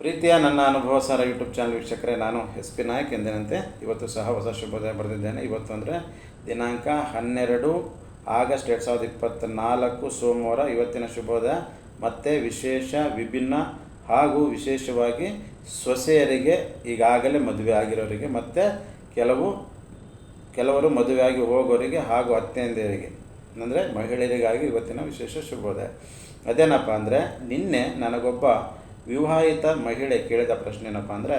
ಪ್ರೀತಿಯ ನನ್ನ ಅನುಭವ ಸಾರ ಯೂಟ್ಯೂಬ್ ಚಾನಲ್ ವೀಕ್ಷಕರೇ, ನಾನು ಎಸ್ ಪಿ ನಾಯಕ್ ಎಂದಿನಂತೆ ಇವತ್ತು ಸಹ ಹೊಸ ಶುಭೋದಯ ಬರೆದಿದ್ದೇನೆ. ಇವತ್ತು ಅಂದರೆ ದಿನಾಂಕ ಹನ್ನೆರಡು ಆಗಸ್ಟ್ ಎರಡು ಸಾವಿರದ ಇಪ್ಪತ್ತ್ನಾಲ್ಕು ಸೋಮವಾರ ಇವತ್ತಿನ ಶುಭೋದಯ. ಮತ್ತು ವಿಶೇಷ, ವಿಭಿನ್ನ ಹಾಗೂ ವಿಶೇಷವಾಗಿ ಸೊಸೆಯರಿಗೆ, ಈಗಾಗಲೇ ಮದುವೆ ಆಗಿರೋರಿಗೆ, ಮತ್ತು ಕೆಲವು, ಕೆಲವರು ಮದುವೆಯಾಗಿ ಹೋಗೋರಿಗೆ ಹಾಗೂ ಅತ್ತೆಯಂದಿಯರಿಗೆ ಅಂದರೆ ಮಹಿಳೆಯರಿಗಾಗಿ ಇವತ್ತಿನ ವಿಶೇಷ ಶುಭೋದಯ. ಅದೇನಪ್ಪ ಅಂದರೆ ನಿನ್ನೆ ನನಗೊಬ್ಬ ವಿವಾಹಿತ ಮಹಿಳೆ ಕೇಳಿದ ಪ್ರಶ್ನೆ ಏನಪ್ಪ ಅಂದರೆ,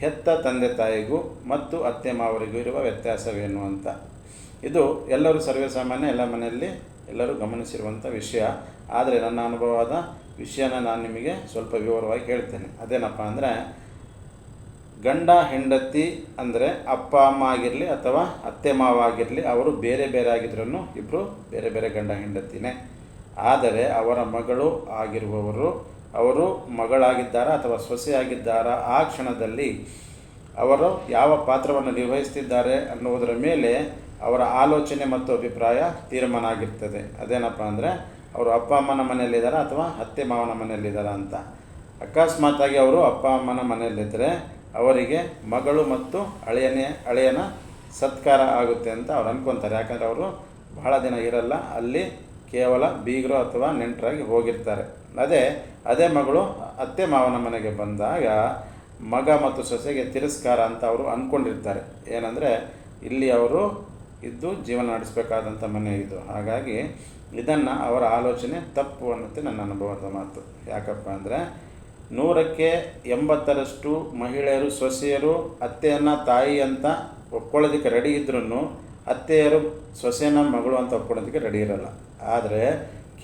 ಹೆತ್ತ ತಂದೆ ತಾಯಿಗೂ ಮತ್ತು ಅತ್ತೆ ಮಾವರಿಗೂ ಇರುವ ವ್ಯತ್ಯಾಸವೇನು ಅಂತ. ಇದು ಎಲ್ಲರೂ ಸರ್ವೇಸಾಮಾನ್ಯ ಎಲ್ಲ ಮನೆಯಲ್ಲಿ ಎಲ್ಲರೂ ಗಮನಿಸಿರುವಂಥ ವಿಷಯ. ಆದರೆ ನನ್ನ ಅನುಭವದ ವಿಷಯನ ನಾನು ನಿಮಗೆ ಸ್ವಲ್ಪ ವಿವರವಾಗಿ ಹೇಳ್ತೇನೆ. ಅದೇನಪ್ಪ ಅಂದರೆ, ಗಂಡ, ಹೆಂಡತಿ ಅಂದರೆ ಅಪ್ಪ, ಅಮ್ಮ ಆಗಿರಲಿ ಅಥವಾ ಅತ್ತೆ, ಮಾವ ಆಗಿರಲಿ, ಅವರು ಬೇರೆ ಬೇರೆ ಆಗಿದ್ರೂ ಇಬ್ಬರು ಬೇರೆ ಬೇರೆ ಗಂಡ, ಹೆಂಡತಿನೇ. ಆದರೆ ಅವರ ಮಗಳು ಆಗಿರುವವರು ಅವರು ಮಗಳಾಗಿದ್ದಾರಾ ಅಥವಾ ಸೊಸೆಯಾಗಿದ್ದಾರಾ ಆ ಕ್ಷಣದಲ್ಲಿ ಅವರು ಯಾವ ಪಾತ್ರವನ್ನು ನಿರ್ವಹಿಸ್ತಿದ್ದಾರೆ ಅನ್ನುವುದರ ಮೇಲೆ ಅವರ ಆಲೋಚನೆ ಮತ್ತು ಅಭಿಪ್ರಾಯ ತೀರ್ಮಾನ ಆಗಿರ್ತದೆ ಅದೇನಪ್ಪ ಅಂದರೆ ಅವರು ಅಪ್ಪ, ಅಮ್ಮನ ಮನೆಯಲ್ಲಿದ್ದಾರಾ ಅಥವಾ ಅತ್ತೆ, ಮಾವನ ಮನೆಯಲ್ಲಿದ್ದಾರಾ ಅಂತ. ಅಕಸ್ಮಾತಾಗಿ ಅವರು ಅಪ್ಪ, ಅಮ್ಮನ ಮನೆಯಲ್ಲಿದ್ದರೆ ಅವರಿಗೆ ಮಗಳು ಮತ್ತು ಅಳಿಯನೇ, ಅಳಿಯನ ಸತ್ಕಾರ ಆಗುತ್ತೆ ಅಂತ ಅವ್ರು ಅನ್ಕೊತಾರೆ. ಯಾಕಂದರೆ ಅವರು ಬಹಳ ದಿನ ಇರಲ್ಲ. ಅಲ್ಲಿ ಕೇವಲ ಬೀಗರು ಅಥವಾ ನೆಂಟರಾಗಿ ಹೋಗಿರ್ತಾರೆ. ಅದೇ ಅದೇ ಮಗಳು ಅತ್ತೆ ಮಾವನ ಮನೆಗೆ ಬಂದಾಗ ಮಗ ಮತ್ತು ಸೊಸೆಗೆ ತಿರಸ್ಕಾರ ಅಂತ ಅವರು ಅಂದ್ಕೊಂಡಿರ್ತಾರೆ ಏನಂದರೆ, ಇಲ್ಲಿ ಅವರು ಇದ್ದು ಜೀವನ ನಡೆಸಬೇಕಾದಂಥ ಮನೆ ಇದು. ಹಾಗಾಗಿ ಇದನ್ನು ಅವರ ಆಲೋಚನೆ ತಪ್ಪು ಅನ್ನತ್ತೆ ನನ್ನ ಅನುಭವದ ಮಾತು. ಯಾಕಪ್ಪ ಅಂದರೆ, ನೂರಕ್ಕೆ ಎಂಬತ್ತರಷ್ಟು ಮಹಿಳೆಯರು, ಸೊಸೆಯರು, ಅತ್ತೆಯನ್ನು ತಾಯಿ ಅಂತ ಒಪ್ಕೊಳ್ಳೋದಕ್ಕೆ ರೆಡಿ ಇದ್ರೂ ಅತ್ತೆಯರು ಸೊಸೆನ ಮಗಳು ಅಂತ ಒಪ್ಕೊಳ್ಳೋದಕ್ಕೆ ರೆಡಿ ಇರಲ್ಲ. ಆದರೆ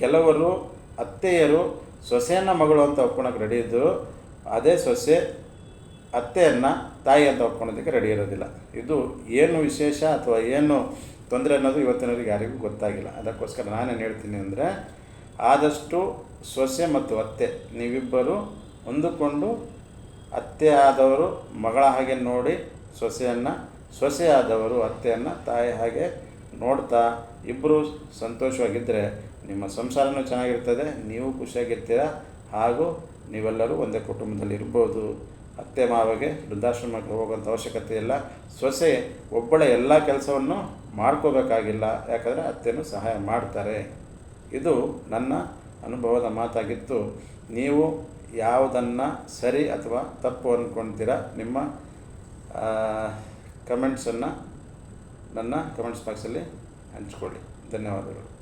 ಕೆಲವರು ಅತ್ತೆಯರು ಸೊಸೆಯನ್ನು ಮಗಳು ಅಂತ ಒಪ್ಕೊಳಕ್ಕೆ ರೆಡಿ ಇದ್ದರು ಅದೇ ಸೊಸೆ ಅತ್ತೆಯನ್ನು ತಾಯಿ ಅಂತ ಒಪ್ಕೊಳೋದಕ್ಕೆ ರೆಡಿ ಇರೋದಿಲ್ಲ. ಇದು ಏನು ವಿಶೇಷ ಅಥವಾ ಏನು ತೊಂದರೆ ಅನ್ನೋದು ಇವತ್ತಿನವರಿಗೆ ಯಾರಿಗೂ ಗೊತ್ತಾಗಿಲ್ಲ. ಅದಕ್ಕೋಸ್ಕರ ನಾನೇನು ಹೇಳ್ತೀನಿ ಅಂದರೆ ಆದಷ್ಟು ಸೊಸೆ ಮತ್ತು ಅತ್ತೆ, ನೀವಿಬ್ಬರು ಹೊಂದಿಕೊಂಡು ಅತ್ತೆ ಆದವರು ಮಗಳ ಹಾಗೆ ನೋಡಿ ಸೊಸೆಯನ್ನು ಸೊಸೆ ಆದವರು ಅತ್ತೆಯನ್ನು ತಾಯಿ ಹಾಗೆ ನೋಡ್ತಾ ಇಬ್ಬರು ಸಂತೋಷವಾಗಿದ್ದರೆ ನಿಮ್ಮ ಸಂಸಾರನೂ ಚೆನ್ನಾಗಿರ್ತದೆ, ನೀವು ಖುಷಿಯಾಗಿರ್ತೀರ? ಹಾಗೂ ನೀವೆಲ್ಲರೂ ಒಂದೇ ಕುಟುಂಬದಲ್ಲಿ ಇರ್ಬೋದು. ಅತ್ತೆ ಮಾವಗೆ ವೃದ್ಧಾಶ್ರಮಕ್ಕೆ ಹೋಗುವಂಥ ಅವಶ್ಯಕತೆ ಇಲ್ಲ. ಸೊಸೆ ಒಬ್ಬಳ ಎಲ್ಲ ಕೆಲಸವನ್ನು ಮಾಡ್ಕೋಬೇಕಾಗಿಲ್ಲ, ಯಾಕಂದರೆ ಅತ್ತೆನೂ ಸಹಾಯ ಮಾಡ್ತಾರೆ. ಇದು ನನ್ನ ಅನುಭವದ ಮಾತಾಗಿತ್ತು. ನೀವು ಯಾವುದನ್ನು ಸರಿ ಅಥವಾ ತಪ್ಪು ಅಂದ್ಕೊಳ್ತೀರ ನಿಮ್ಮ ಕಮೆಂಟ್ಸನ್ನು ನನ್ನ ಕಮೆಂಟ್ಸ್ ಬಾಕ್ಸಲ್ಲಿ ಹಂಚ್ಕೊಳ್ಳಿ. ಧನ್ಯವಾದಗಳು.